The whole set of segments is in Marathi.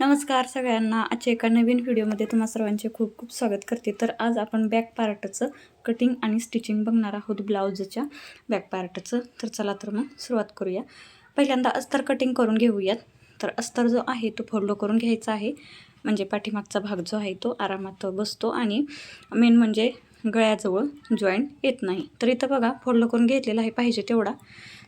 नमस्कार सगळ्यांना. आजच्या एका नवीन व्हिडिओमध्ये तुम्हा सर्वांचे खूप खूप स्वागत करते. तर आज आपण बॅक पार्टचं कटिंग आणि स्टिचिंग बघणार आहोत ब्लाऊजच्या बॅक पार्टचं. तर चला तर मग सुरुवात करूया. पहिल्यांदा अस्तर कटिंग करून घेऊयात. तर अस्तर जो आहे तो फोल्ड करून घ्यायचा आहे. म्हणजे पाठीमागचा भाग जो आहे तो आरामात बसतो आणि मेन म्हणजे गळ्याजवळ जॉईंट येत नाही. तर इथं बघा फोल्ड करून घेतलेला आहे पाहिजे तेवढा.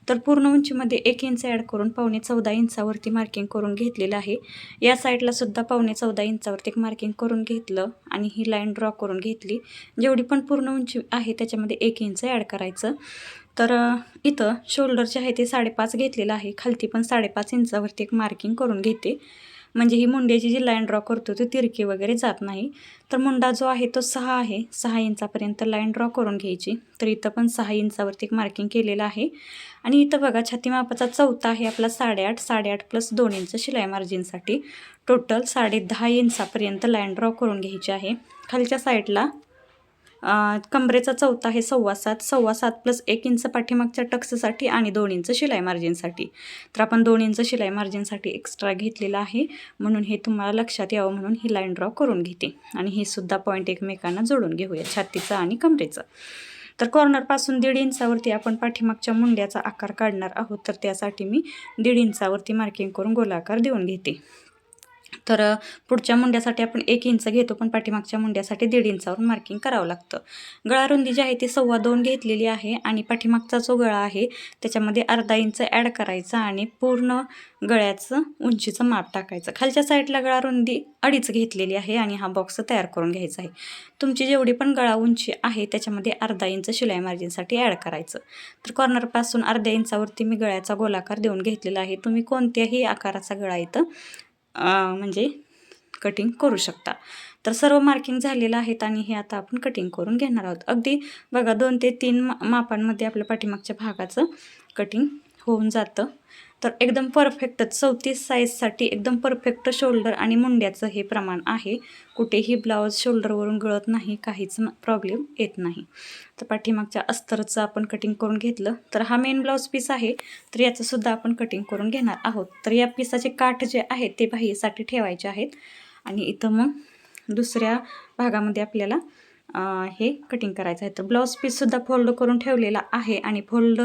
तर पूर्ण उंचीमध्ये एक इंच ॲड करून पावणे चौदा इंचावरती मार्किंग करून घेतलेलं आहे. या साईडला सुद्धा पावणे चौदा इंचावरती एक मार्किंग करून घेतलं आणि ही लाईन ड्रॉ करून घेतली. जेवढी पण पूर्ण उंची आहे त्याच्यामध्ये एक इंच ॲड करायचं. तर इथं शोल्डर जे आहे ते साडेपाच घेतलेलं आहे. खालती पण साडेपाच इंचावरती एक मार्किंग करून घेते. म्हणजे ही मुंड्याची जी लाईन ड्रॉ करतो ती तिरकी वगैरे जात नाही. तर मुंडा जो आहे तो सहा आहे. सहा इंचापर्यंत लाईन ड्रॉ करून घ्यायची. तर इथं पण सहा इंचावरती एक मार्किंग केलेलं आहे. आणि इथं बघा छाती मापाचा चौथा आहे आपला साडेआठ. साडेआठ प्लस दोन इंच शिलाई मार्जिनसाठी टोटल साडे दहा इंचापर्यंत लाईन ड्रॉ करून घ्यायची आहे. खालच्या साईडला कमरेचा चौथा आहे सव्वा सात. सव्वा सात प्लस एक इंच पाठीमागच्या टक्ससाठी आणि दोन इंच शिलाई मार्जिनसाठी तर आपण दोन इंच शिलाई मार्जिनसाठी एक्स्ट्रा घेतलेला आहे. म्हणून हे तुम्हाला लक्षात यावं म्हणून ही लाईन ड्रॉ करून घेते. आणि हे सुद्धा पॉईंट एकमेकांना जोडून घेऊया छातीचं आणि कमरेचं. तर कॉर्नरपासून दीड इंचावरती आपण पाठीमागच्या मुंड्याचा आकार काढणार आहोत. तर त्यासाठी मी दीड इंचावरती मार्किंग करून गोलाकार देऊन घेते. तर पुढच्या मुंड्यासाठी आपण एक इंच घेतो पण पाठीमागच्या मुंड्यासाठी दीड इंचावरून मार्किंग करावं लागतं. गळा रुंदी जी आहे ती सव्वा दोन घेतलेली आहे आणि पाठीमागचा जो गळा आहे त्याच्यामध्ये अर्धा इंच ॲड करायचा आणि पूर्ण गळ्याचं उंचीचं माप टाकायचं. खालच्या साईडला गळा रुंदी अडीच घेतलेली आहे आणि हा बॉक्स तयार करून घ्यायचा आहे. तुमची जेवढी पण गळा उंची आहे त्याच्यामध्ये अर्धा इंच शिलाई मार्जिनसाठी ॲड करायचं. तर कॉर्नरपासून अर्ध्या इंचावरती मी गळ्याचा गोलाकार देऊन घेतलेला आहे. तुम्ही कोणत्याही आकाराचा गळा इथं म्हणजे कटिंग करू शकता. तर सर्व मार्किंग झालेलं आहेत आणि हे आता आपण कटिंग करून घेणार आहोत. अगदी बघा दोन ते तीन मा मापांमध्ये आपल्या पाठीमागच्या भागाचं कटिंग होऊन जातं. तर एकदम परफेक्टच चौतीस साईजसाठी एकदम परफेक्ट शोल्डर आणि मुंड्याचं हे प्रमाण आहे. कुठेही ब्लाऊज शोल्डरवरून गळत नाही काहीच प्रॉब्लेम येत नाही. तर पाठीमागच्या अस्तरचं आपण कटिंग करून घेतलं. तर हा मेन ब्लाऊज पीस आहे. तर याचंसुद्धा आपण कटिंग करून घेणार आहोत. तर या पिसाचे काठ जे आहेत ते बाह्यसाठी ठेवायचे आहेत. आणि इथं मग दुसऱ्या भागामध्ये आपल्याला हे कटिंग करायचं आहे. तर ब्लाऊज पीससुद्धा फोल्ड करून ठेवलेला आहे आणि फोल्ड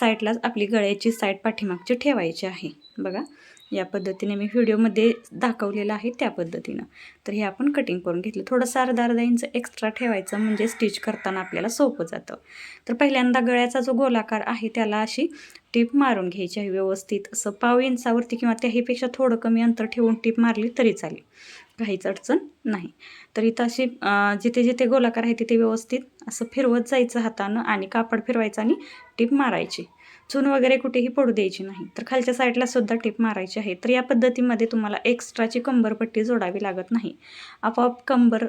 साईडलाच आपली गळ्याची साईड पाठीमागची ठेवायची आहे. बघा या पद्धतीने मी व्हिडिओमध्ये दाखवलेलं आहे त्या पद्धतीनं. तर हे आपण कटिंग करून घेतलं. थोडंसं अर्धा अर्धा इंच एक्स्ट्रा ठेवायचं म्हणजे स्टिच करताना आपल्याला सोपं जातं. तर पहिल्यांदा गळ्याचा जो गोलाकार आहे त्याला अशी टीप मारून घ्यायची आहे व्यवस्थित. असं पाव इंचावरती किंवा त्याहीपेक्षा थोडं कमी अंतर ठेवून टीप मारली तरी चालेल. काहीच अडचण नाही. तर इथं अशी जिथे जिथे गोलाकार आहे तिथे व्यवस्थित असं फिरवत जायचं हातानं आणि कापड फिरवायचं आणि टीप मारायची. चून वगैरे कुठेही पडू द्यायची नाही. तर खालच्या साईडला सुद्धा टीप मारायची आहे. तर या पद्धतीमध्ये तुम्हाला एक्स्ट्राची कंबरपट्टी जोडावी लागत नाही. आपोआप कंबर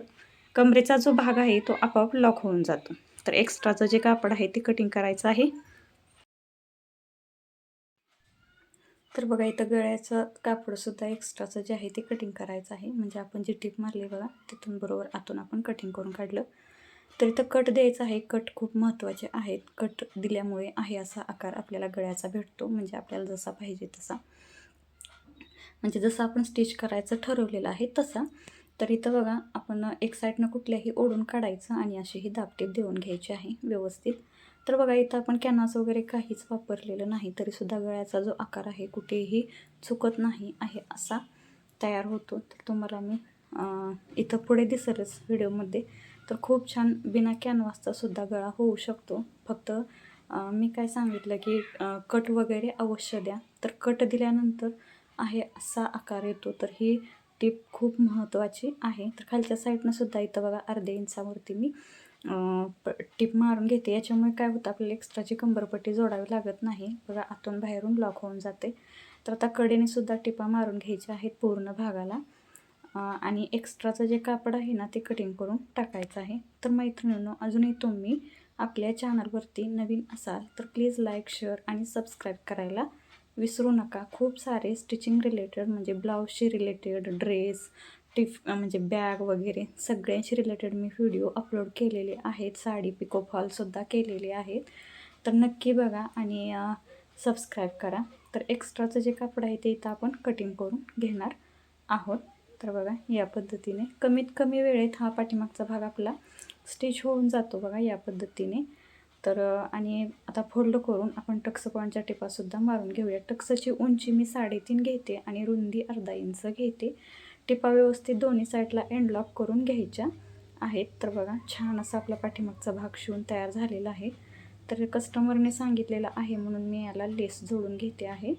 कमरेचा जो भाग आहे तो आपोआप लॉक होऊन जातो. तर एक्स्ट्राचं जे कापड आहे ते कटिंग करायचं आहे. तर बघा इथं गळ्याचं कापडसुद्धा एक्स्ट्राचं जे आहे ते कटिंग करायचं आहे. म्हणजे आपण जी टीप मारली बघा तिथून बरोबर आतून आपण कटिंग करून काढलं. तर इथं कट द्यायचं आहे. कट खूप महत्त्वाचे आहेत. कट दिल्यामुळे आहे असा आकार आपल्याला गळ्याचा भेटतो. म्हणजे आपल्याला जसा पाहिजे तसा. म्हणजे जसं आपण स्टिच करायचं ठरवलेलं आहे तसा. तर इथं बघा आपण एक साईडनं कुठल्याही ओढून काढायचं आणि अशी ही दापटीप देऊन घ्यायची आहे व्यवस्थित. तर बघा इथं आपण कॅनव्हास वगैरे काहीच वापरलेलं नाही तरीसुद्धा गळ्याचा जो आकार आहे कुठेही चुकत नाही आहे असा तयार होतो. तर तुम्हाला मी इथं पुढे दिसेलच व्हिडिओमध्ये. तर खूप छान बिना कॅनव्हासचा सुद्धा गळा होऊ शकतो. फक्त मी काय सांगितलं की कट वगैरे अवश्य द्या. तर कट दिल्यानंतर आहे असा आकार येतो. तर ही टीप खूप महत्त्वाची आहे. तर खालच्या साईडनं सुद्धा इथं बघा अर्ध्या इंचावरती मी टिप मारून घेते. याच्यामुळे काय होतं आपल्याला एक्स्ट्राची कंबरपट्टी जोडावी लागत नाही बघा आतून बाहेरून लॉक होऊन जाते. तर आता कडेने सुद्धा टिपा मारून घ्यायच्या आहेत पूर्ण भागाला. आणि एक्स्ट्राचं जे कापड आहे ना ते कटिंग करून टाकायचं आहे. तर मैत्रिणींनो अजूनही तुम्ही आपल्या चॅनलवरती नवीन असाल तर प्लीज लाईक शेअर आणि सबस्क्राईब करायला विसरू नका. खूप सारे स्टिचिंग रिलेटेड म्हणजे ब्लाऊजशी रिलेटेड ड्रेस टिफ म्हणजे बॅग वगैरे सगळ्यांशी रिलेटेड मी व्हिडिओ अपलोड केलेले आहेत. साडी पिको फॉलसुद्धा केलेले आहेत. तर नक्की बघा आणि सबस्क्राईब करा. तर एक्स्ट्राचं जे कापड आहे ते इथं आपण कटिंग करून घेणार आहोत. तर बघा या पद्धतीने कमीत कमी वेळेत हा पाठीमागचा भाग आपला स्टिच होऊन जातो बघा या पद्धतीने. तर आणि आता फोल्ड करून आपण टक्स पॉईंटच्या टिपासुद्धा मारून घेऊया. टक्सची उंची मी साडेतीन घेते आणि रुंदी अर्धा इंच घेते. टिपा व्यवस्थित दोन्ही साईडला एंडलॉक करून घ्यायच्या आहेत. तर बघा छान असा आपला पाठीमागचा भाग शिवून तयार झालेला आहे. तर कस्टमरने सांगितलेलं आहे म्हणून मी याला लेस जोडून घेते आहे.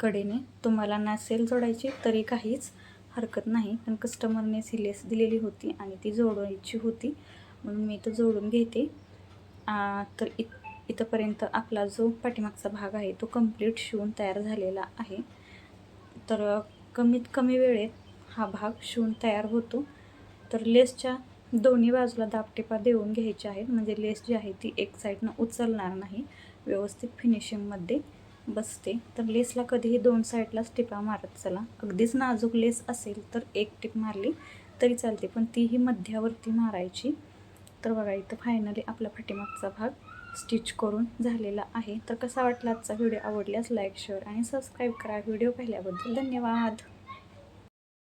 कडेने तुम्हाला नसेल जोडायची तरी काहीच हरकत नाही पण कस्टमरनेच ही लेस दिलेली होती आणि ती जोडायची होती म्हणून मी इथं जोडून घेते. तर इत इथंपर्यंत आपला जो पाठीमागचा भाग आहे तो कंप्लीट शिवून तयार झालेला आहे. तर कमीत कमी वेळेत हा भाग शिवून तयार होतो. तर लेसच्या दोन्ही बाजूला दापटेपा देऊन घ्यायच्या आहेत. म्हणजे लेस जी आहे ती एक साईडनं उचलणार नाही. व्यवस्थित फिनिशिंगमध्ये बसते. तर लेसला कधीही दोन साईडलाच टिपा मारत चला. अगदीच नाजूक लेस असेल तर एक टिप मारली तरी चालते. पण तीही मध्यावरती मारायची. तर बघा इथं फायनली आपला फाटीमागचा भाग स्टिच करून झालेला आहे. तर कसा वाटला आजचा व्हिडिओ? आवडल्यास लाईक शेअर आणि सबस्क्राईब करा. व्हिडिओ पाहिल्याबद्दल धन्यवाद.